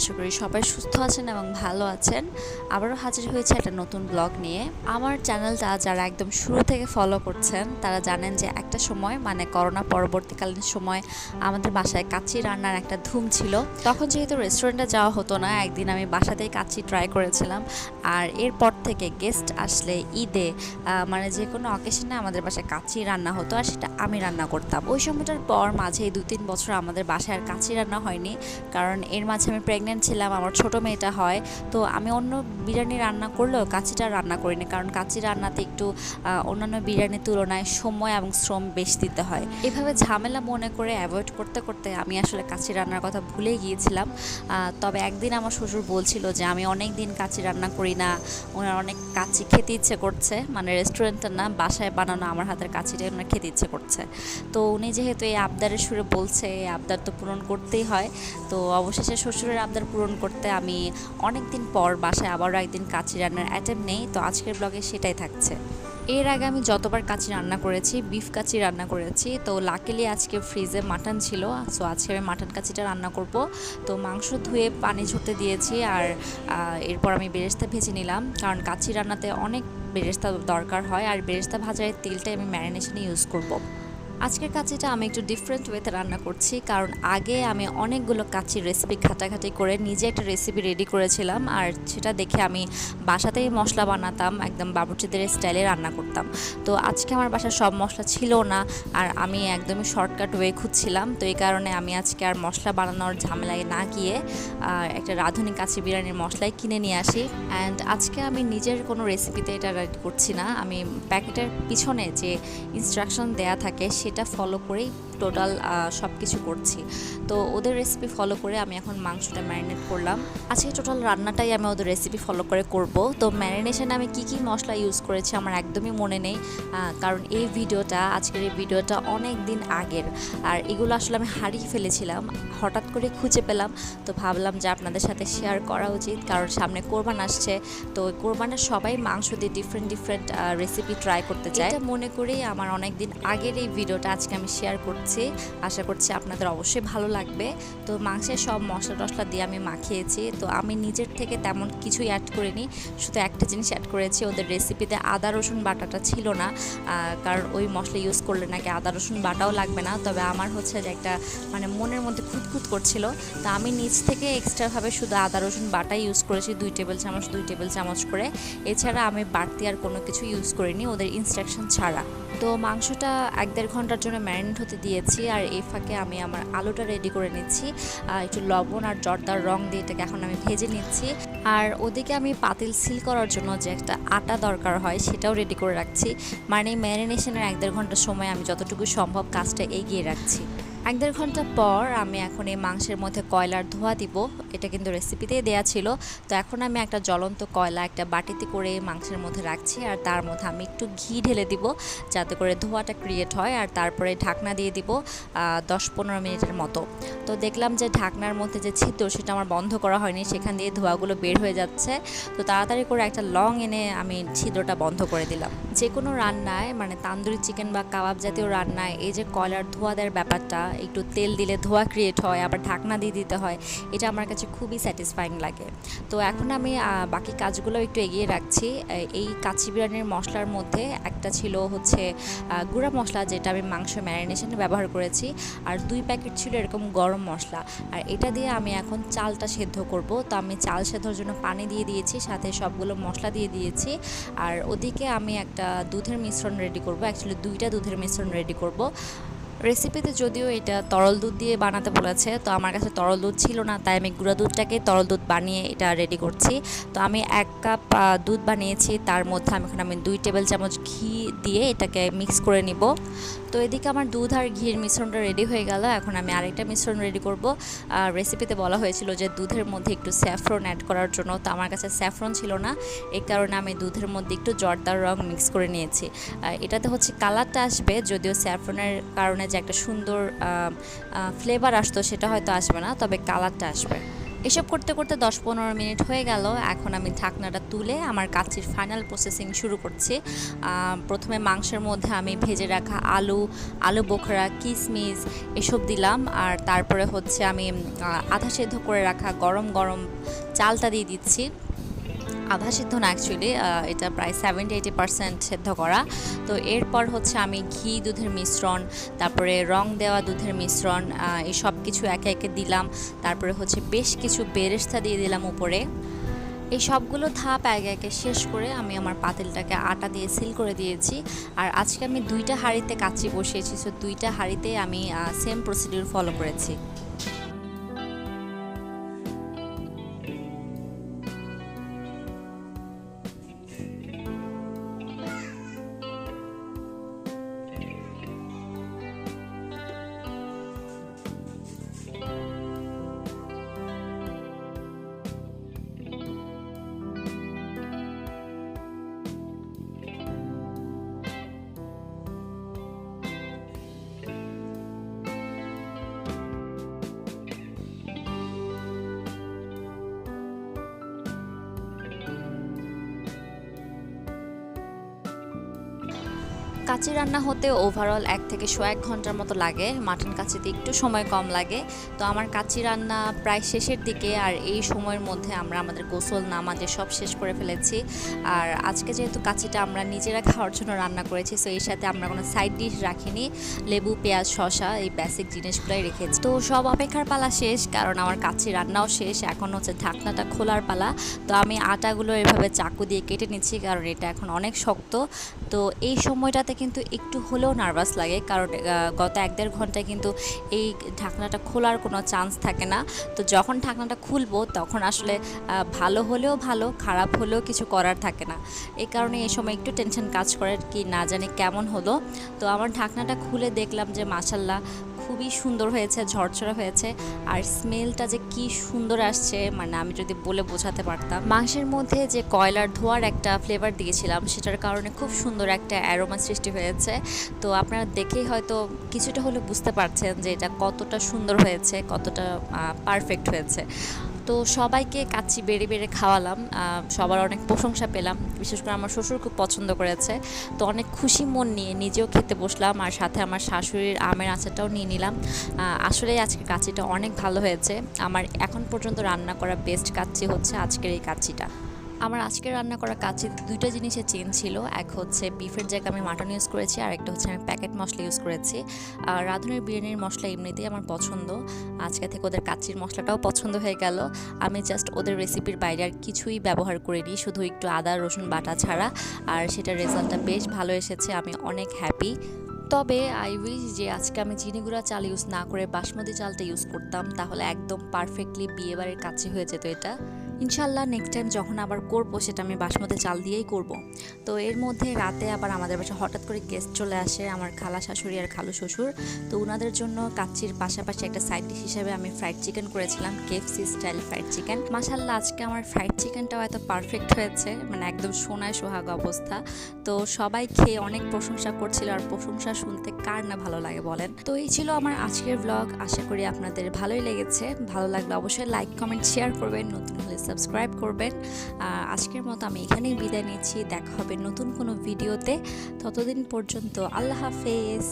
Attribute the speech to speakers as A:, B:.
A: আশা করি সবাই সুস্থ আছেন এবং ভালো আছেন। আবারও হাজির হয়েছে একটা নতুন ব্লগ নিয়ে। আমার চ্যানেলটা যারা একদম শুরু থেকে ফলো করছেন, তারা জানেন যে একটা সময় মানে করোনা পরবর্তীকালীন সময় আমাদের বাসায় কাচি রান্নার একটা ধুম ছিল। তখন যেহেতু রেস্টুরেন্টে যাওয়া হতো না, একদিন আমি বাসাতেই কাচি ট্রাই করেছিলাম। আর এরপর থেকে গেস্ট আসলে ঈদে মানে যে কোনো অকেশনে আমাদের বাসায় কাচ্চি রান্না হতো আর সেটা আমি রান্না করতাম। ওই সময়টার পর মাঝে দু তিন বছর আমাদের বাসায় আর কাচ্চি রান্না হয়নি। কারণ এর মাঝে আমি প্রেগনেন্ট ছিলাম, আমার ছোট মেয়েটা হয়। তো আমি অন্য বিরিয়ানি রান্না করলেও কাচ্চিটা রান্না করিনি। কারণ কাচ্চি রান্নাতে একটু অন্যান্য বিরিয়ানির তুলনায় সময় এবং শ্রম বেশি দিতে হয়। এভাবে ঝামেলা মনে করে অ্যাভয়েড করতে করতে আমি আসলে কাচ্চি রান্নার কথা ভুলে গিয়েছিলাম। তবে একদিন আমার শ্বশুর বলছিল যে, আমি অনেক দিন কাচ্চি রান্না করি না। ওনার অনেক কাছে খেতে ইচ্ছে করছে। মানে রেস্টুরেন্টের না, বাসায় বানানো আমার হাতের কাছিটাই ওনার খেতে ইচ্ছে করছে। তো উনি যেহেতু এই আবদারের সুরে বলছে, এই আবদার তো পূরণ করতেই হয়। তো অবশেষে শ্বশুরের আবদার পূরণ করতে আমি অনেক দিন পর বাসায় আবারও একদিন কাছি রান্নার অ্যাটেম্প নেই। তো আজকের ব্লগে সেটাই থাকছে। এর আগে আমি যতবার কাচি রান্না করেছি, বিফ কাচি রান্না করেছি, তো লাকিলি আজকে ফ্রিজে মাটন ছিল সো আজকে আমি মাটন কাচিটা রান্না করব তো মাংস ধুয়ে পানি ঝরতে দিয়েছি আর এরপর আমি বেরেস্তা ভেজে নিলাম, কারণ কাচি রান্নাতে অনেক বেরেস্তা দরকার হয়, আর বেরেস্তা ভাজার তেলটাই আমি ম্যারিনেশনে ইউজ করব। আজকের কাচিটা আমি একটু ডিফারেন্ট ওয়েতে রান্না করছি, কারণ আগে আমি অনেকগুলো কাচির রেসিপি ঘাটাঘাটি করে নিজে একটা রেসিপি রেডি করেছিলাম আর সেটা দেখে আমি বাসাতেই মশলা বানাতাম, একদম বাবুর্চিদের স্টাইলে রান্না করতাম। তো আজকে আমার বাসায় সব মশলা ছিল না আর আমি একদমই শর্টকাট ওয়ে খুঁজছিলাম, তো এই কারণে আমি আজকে আর মশলা বানানোর ঝামেলায় না গিয়ে একটা রাঁধুনি কাচি বিরিয়ানির মশলাই কিনে নিয়ে আসি। অ্যান্ড আজকে আমি নিজের কোনো রেসিপিতে এটা করছি না, আমি প্যাকেটের পিছনে যে ইনস্ট্রাকশন দেয়া থাকে সেটা ফলো করেই টোটাল সব কিছু করছি। তো ওদের রেসিপি ফলো করে আমি এখন মাংসটা ম্যারিনেট করলাম। আজকে টোটাল রান্নাটাই আমি ওদের রেসিপি ফলো করে করব। তো ম্যারিনেশনে আমি কি কি মশলা ইউজ করেছি আমার একদমই মনে নেই কারণ এই ভিডিওটা, আজকের এই ভিডিওটা অনেক দিন আগের। আর এগুলো আসলে আমি হারিয়ে ফেলেছিলাম, হঠাৎ করে খুঁজে পেলাম। তো ভাবলাম যে আপনাদের সাথে শেয়ার করা উচিত, কারণ সামনে কোরবান আসছে। তো কোরবানের সবাই মাংস দিয়ে ডিফারেন্ট ডিফারেন্ট রেসিপি ট্রাই করতে চায়। মনে করেই আমার অনেক দিন আগের এই ভিডিওটা আজকে আমি শেয়ার করছি। আশা করছি আপনাদের অবশ্যই ভালো লাগবে। তো মাংসের সব মশলা টশলা দিয়ে আমি মাখিয়েছি। তো আমি নিজের থেকে তেমন কিছুই অ্যাড করিনি। শুধু একটা জিনিস অ্যাড করেছি, ওদের রেসিপিতে আদা, রসুন বাটাটা ছিল না। কারণ ওই মশলা ইউজ করলে নাকি আদা, রসুন বাটাও লাগবে না। তবে আমার হচ্ছে যে একটা মানে মনের মধ্যে খুঁতখুত করছিল। তো আমি নিজ থেকে এক্সট্রাভাবে শুধু আদা, রসুন বাটা ইউজ করেছি, দুই টেবিল চামচ, দুই টেবিল চামচ করে। এছাড়া আমি বাড়তি আর কোনো কিছু ইউজ করিনি, ওদের ইনস্ট্রাকশন ছাড়া। তো মাংসটা এক দেড় ঘণ্টার জন্য ম্যারিনেট হতে দিয়েছি আর এই ফাঁকে আমি আমার আলুটা রেডি করে নিচ্ছি। একটু লবণ আর জর্দার রং দিয়ে এটাকে এখন আমি ভেজে নিচ্ছি। আর ওদিকে আমি পাতিল সিল করার জন্য যে একটা আটা দরকার হয় সেটাও রেডি করে রাখছি। মানে ম্যারিনেশনের এক দেড় ঘণ্টার সময় আমি যতটুকু সম্ভব কাজটা এগিয়ে রাখছি। এক দেড় ঘণ্টা পর আমি এখন এই মাংসের মধ্যে কয়লার ধোয়া দিব। এটা কিন্তু রেসিপিতেই দেয়া ছিল। তো এখন আমি একটা জ্বলন্ত কয়লা একটা বাটিতে করে মাংসের মধ্যে রাখছি আর তার মধ্যে আমি একটু ঘি ঢেলে দিব যাতে করে ধোঁয়াটা ক্রিয়েট হয় আর তারপরে ঢাকনা দিয়ে দিব দশ পনেরো মিনিটের মতো। তো দেখলাম যে ঢাকনার মধ্যে যে ছিদ্র সেটা আমার বন্ধ করা হয়নি, সেখান দিয়ে ধোঁয়াগুলো বের হয়ে যাচ্ছে। তো তাড়াতাড়ি করে একটা লং এনে আমি ছিদ্রটা বন্ধ করে দিলাম। যে কোনো রান্নায় মানে তান্দুরি চিকেন বা কাবাব জাতীয় রান্নায় এই যে কয়লার ধোয়া দেওয়ার ব্যাপারটা একটু তেল দিলে ধোয়া ক্রিয়েট হয়, আবার ঢাকনা দিয়ে দিতে হয়, এটা আমার কাছে খুবই স্যাটিসফাইং লাগে। তো এখন আমি বাকি কাজগুলো একটু এগিয়ে রাখছি। এই- কাচি বিরিয়ানির মশলার মধ্যে একটা ছিল হচ্ছে গুঁড়া মশলা যেটা আমি মাংস ম্যারিনেশনে ব্যবহার করেছি, আর দুই প্যাকেট ছিল এরকম গরম মশলা। আর এটা দিয়ে আমি এখন চালটা সেদ্ধ করব। তো আমি চাল সেদ্ধর জন্য পানি দিয়ে দিয়েছি, সাথে সবগুলো মশলা দিয়ে দিয়েছি। আর ওদিকে আমি একটা দুধের মিশ্রণ রেডি করব অ্যাকচুয়ালি দুইটা দুধের মিশ্রণ রেডি করব। রেসিপিতে যদিও এটা তরল দুধ দিয়ে বানাতে বলেছে, তো আমার কাছে তরল দুধ ছিল না, তাই আমি গুঁড়া দুধটাকে তরল দুধ বানিয়ে এটা রেডি করছি। তো আমি এক কাপ দুধ বানিয়েছি, তার মধ্যে আমি এখন আমি দুই টেবিল চামচ ঘি দিয়ে এটাকে মিক্স করে নিব। তো এদিকে আমার দুধ আর ঘির মিশ্রণটা রেডি হয়ে গেল। এখন আমি আরেকটা মিশ্রণ রেডি করব। আর রেসিপিতে বলা হয়েছিল যে দুধের মধ্যে একটু স্যাফরন অ্যাড করার জন্য। তো আমার কাছে স্যাফরন ছিল না। এই কারণে আমি দুধের মধ্যে একটু জর্দার রং মিক্স করে নিয়েছি। এটাতে হচ্ছে কালারটা আসবে, যদিও স্যাফরনের কারণে যে একটা সুন্দর ফ্লেভার আসতো সেটা হয়তো আসবে না, তবে কালারটা আসবে। এসব করতে করতে দশ পনেরো মিনিট হয়ে গেল। এখন আমি ঢাকনাটা তুলে আমার কাচির ফাইনাল প্রসেসিং শুরু করছি। প্রথমে মাংসের মধ্যে আমি ভেজে রাখা আলু আলু বোখরা কিশমিশ এসব দিলাম। আর তারপরে হচ্ছে আমি আধা সেদ্ধ করে রাখা গরম গরম চালটা দিয়ে দিচ্ছি। আধা সিদ্ধ না অ্যাকচুয়ালি এটা প্রায় সেভেন্টি এইটি পার্সেন্ট সেদ্ধ করা। তো এরপর হচ্ছে আমি ঘি দুধের মিশ্রণ, তারপরে রং দেওয়া দুধের মিশ্রণ এই সব কিছু একে একে দিলাম। তারপরে হচ্ছে বেশ কিছু বেরেস্তা দিয়ে দিলাম উপরে। এই সবগুলো ধাপ একে একে শেষ করে আমি আমার পাতিলটাকে আটা দিয়ে সিল করে দিয়েছি। আর আজকে আমি দুইটা হাঁড়িতে কাচি বসিয়েছি সো দুইটা হাঁড়িতে আমি সেম প্রসিডিউর ফলো করেছি। কাচি রান্না হতে ওভারঅল এক থেকে শো এক ঘণ্টার মতো লাগে। মাটন কাচিতে একটু সময় কম লাগে। তো আমার কাচি রান্না প্রায় শেষের দিকে আর এই সময়ের মধ্যে আমরা আমাদের গোসল নামাজে সব শেষ করে ফেলেছি। আর আজকে যেহেতু কাচিটা আমরা নিজেরা খাওয়ার জন্য রান্না করেছি সো এর সাথে আমরা কোনো সাইড ডিশ রাখিনি। লেবু, পেঁয়াজ, শসা এই বেসিক জিনিসগুলোই রেখেছি। তো সব অপেক্ষার পালা শেষ, কারণ আমার কাচি রান্নাও শেষ। এখন হচ্ছে ঢাকনাটা খোলার পালা। তো আমি আটাগুলো এভাবে চাকু দিয়ে কেটে নিচ্ছি, কারণ এটা এখন অনেক শক্ত। তো এই সময়টাতে কিন্তু একটু হলেও নার্ভাস লাগে। কারণ গত এক দেড় ঘন্টায় কিন্তু এই ঢাকনাটা খোলার কোনো চান্স থাকে না। তো যখন ঢাকনাটা খুলবো, তখন আসলে ভালো হলেও ভালো, খারাপ হলেও কিছু করার থাকে না। এই কারণে এই সময় একটু টেনশন কাজ করে কি, না জানি কেমন হলো। তো আমার ঢাকনাটা খুলে দেখলাম যে মাসাল্লাহ খুবই সুন্দর হয়েছে, ঝরঝরে হয়েছে। আর স্মেলটা যে কি সুন্দর আসছে মানে আমি যদি বলে বোঝাতে পারতাম। মাংসের মধ্যে যে কয়লার ধোয়ার একটা ফ্লেভার দিয়েছিলাম, সেটার কারণে খুব সুন্দর একটা অ্যারোমা সৃষ্টি হয়েছে। তো আপনারা দেখেই হয়তো কিছুটা হলে বুঝতে পারছেন যে এটা কতটা সুন্দর হয়েছে, কতটা পারফেক্ট হয়েছে। তো সবাইকে কাচ্চি বেড়ে বেড়ে খাওয়ালাম সবার অনেক প্রশংসা পেলাম, বিশেষ করে আমার শ্বশুর খুব পছন্দ করেছে। তো অনেক খুশি মন নিয়ে নিজেও খেতে বসলাম আর সাথে আমার শাশুড়ির আমের আচারটাও নিয়ে নিলাম। আসলে আজকে কাচ্চিটা অনেক ভালো হয়েছে। আমার এখন পর্যন্ত রান্না করা বেস্ট কাচ্চি হচ্ছে আজকের এই কাচ্চিটা। আমার আজকে রান্না করা কাচ্চি দুইটা জিনিসের চেন ছিল। এক হচ্ছে বিফের জায়গায় আমি মাটন ইউজ করেছি, আর একটা হচ্ছে আমি প্যাকেট মশলা ইউজ করেছি। আর রাঁধুনের বিরিয়ানির মশলা এমনিতেই আমার পছন্দ। আজকে থেকে ওদের কাচ্চির মশলাটাও পছন্দ হয়ে গেল। আমি জাস্ট ওদের রেসিপির বাইরে আর কিছুই ব্যবহার করিনি, শুধু একটু আদা, রসুন, বাটা ছাড়া। আর সেটার রেজাল্টটা বেশ ভালো এসেছে, আমি অনেক হ্যাপি তবে আই উইশ যে আজকে আমি চিনিগুড়া চাল ইউজ না করে বাসমতি চালটা ইউজ করতাম, তাহলে একদম পারফেক্টলি বিয়েবাড়ির কাছে হয়ে যেত এটা। ইনশাল্লাহ নেক্সট টাইম যখন আবার করব সেটা আমি বাসমতি চাল দিয়েই করব। তো এর মধ্যে রাতে আবার আমাদের বাসায় হঠাৎ করে গেস্ট চলে আসে আমার খালা শাশুড়ি আর খালু শ্বশুর। তো ওনাদের জন্য কাচ্চির পাশাপাশি একটা সাইড ডিশ হিসেবে আমি ফ্রাইড চিকেন করেছিলাম কেএফসি স্টাইল ফ্রাইড চিকেন মাসাল্লাহ আজকে আমার ফ্রাইড চিকেনটাও এত পারফেক্ট হয়েছে মানে একদম সোনায় সোহাগ অবস্থা। তো সবাই খেয়ে অনেক প্রশংসা করছিল আর প্রশংসা শুনতে কার না ভালো লাগে বলেন। তো এই ছিল আমার আজকের ব্লগ আশা করি আপনাদের ভালোই লেগেছে। ভালো লাগলে অবশ্যই লাইক কমেন্ট শেয়ার করবেন। নতুন হলে সাবস্ক্রাইব করবেন। আজকের মতো আমি এখানেই বিদায় নিচ্ছি। দেখা হবে নতুন কোনো ভিডিওতে। ততদিন পর্যন্ত আল্লাহ হাফেজ।